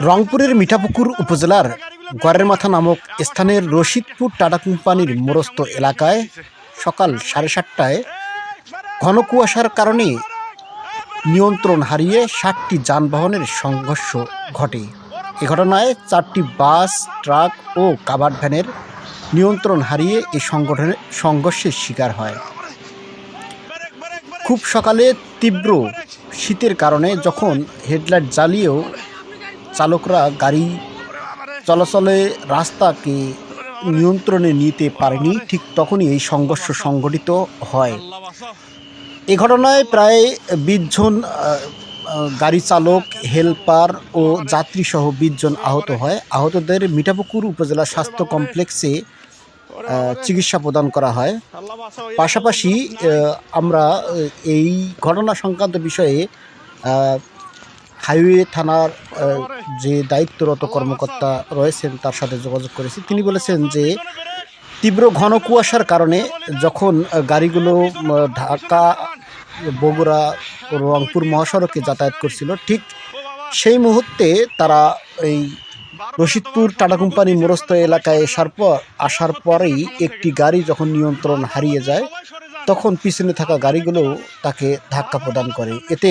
রংপুরের মিঠাপুকুর উপজেলার গড়ের মাথা নামক স্থানের রশিদপুর টাটা কোম্পানির মোরস্ত এলাকায় সকাল সাড়ে সাতটায় ঘন কুয়াশার কারণে নিয়ন্ত্রণ হারিয়ে ষাটটি যানবাহনের সংঘর্ষ ঘটে। এ ঘটনায় চারটি বাস, ট্রাক ও কাবার ভ্যানের নিয়ন্ত্রণ হারিয়ে এই সংগঠনের সংঘর্ষের শিকার হয়। খুব সকালে তীব্র শীতের কারণে যখন হেডলাইট জ্বালিয়েও চালকরা গাড়ি চলাচলে রাস্তাকে নিয়ন্ত্রণে নিতে পারেনি ঠিক তখনই এই সংঘর্ষ সংঘটিত হয়। এ ঘটনায় প্রায় বিশ জন আহ, আহ, গাড়ি চালক হেলপার ও যাত্রীসহ বিশ জন আহত হয়। আহতদের মিঠাপুকুর উপজেলা স্বাস্থ্য কমপ্লেক্সে চিকিৎসা প্রদান করা হয়। পাশাপাশি আমরা এই ঘটনা সংক্রান্ত বিষয়ে হাইওয়ে থানার যে দায়িত্বরত কর্মকর্তা রয়েছেন তার সাথে যোগাযোগ করেছি। তিনি বলেছেন যে তীব্র ঘন কুয়াশার কারণে যখন গাড়িগুলো ঢাকা, বগুড়া, রংপুর মহাসড়কে যাতায়াত করছিল, ঠিক সেই মুহূর্তে তারা এই রশিদপুর টাটা কোম্পানি মোরস্ত এলাকায় আসার পর, আসার পরেই একটি গাড়ি যখন নিয়ন্ত্রণ হারিয়ে যায়, তখন পিছনে থাকা গাড়িগুলো তাকে ধাক্কা প্রদান করে। এতে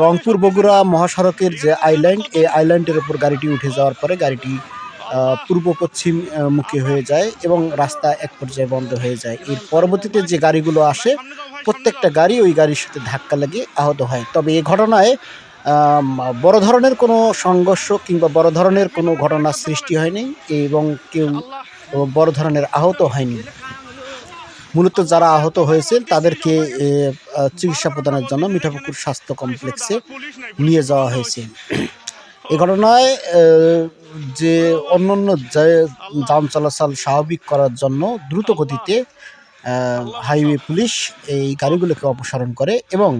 রংপুর বগুড়া মহাসড়কের যে আইল্যান্ড এই আইল্যান্ডের ওপর গাড়িটি উঠে যাওয়ার পরে গাড়িটি পূর্ব পশ্চিম মুখী হয়ে যায় এবং রাস্তা এক পর্যায়ে বন্ধ হয়ে যায়। এর পরবর্তীতে যে গাড়িগুলো আসে, প্রত্যেকটা গাড়ি ওই গাড়ির সাথে ধাক্কা লেগে আহত হয়। তবে এই ঘটনায় বড় ধরনের কোনো সংঘর্ষ কিংবা বড় ধরনের কোনো ঘটনার সৃষ্টি হয়নি এবং কেউ বড় ধরনের আহত হয়নি। মূলত যারা আহত হয়েছেন, তাদেরকে চিকিৎসা প্রদানের জন্য মিঠাপুকুর স্বাস্থ্য কমপ্লেক্সে নিয়ে যাওয়া হয়েছে। এ ঘটনায় যে অন্যান্য যান চলাচল স্বাভাবিক করার জন্য দ্রুত গতিতে হাইওয়ে পুলিশ এই গাড়িগুলোকে অপসারণ করে এবং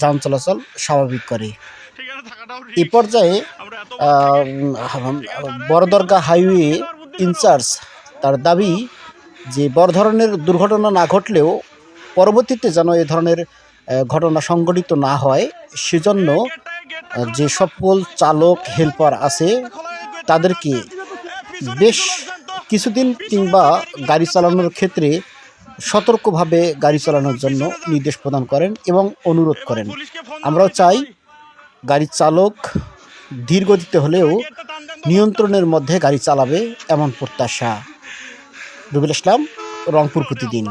যান চলাচল স্বাভাবিক করে। এ পর্যায়ে বড়দরগা হাইওয়ে ইনচার্জ তার দাবি যে বড় ধরনের দুর্ঘটনা না ঘটলেও পরবর্তীতে যেন এ ধরনের ঘটনা সংঘটিত না হয়, সেজন্য যে সকল চালক, হেল্পার আছে, তাদেরকে বেশ কিছুদিন কিংবা গাড়ি চালানোর ক্ষেত্রে সতর্কভাবে গাড়ি চালানোর জন্য নির্দেশ প্রদান করেন এবং অনুরোধ করেন। আমরাও চাই গাড়ির চালক ধীর গতিতে হলেও নিয়ন্ত্রণের মধ্যে গাড়ি চালাবে এমন প্রত্যাশা। রুবেল ইসলাম রংপুর প্রতিদিন।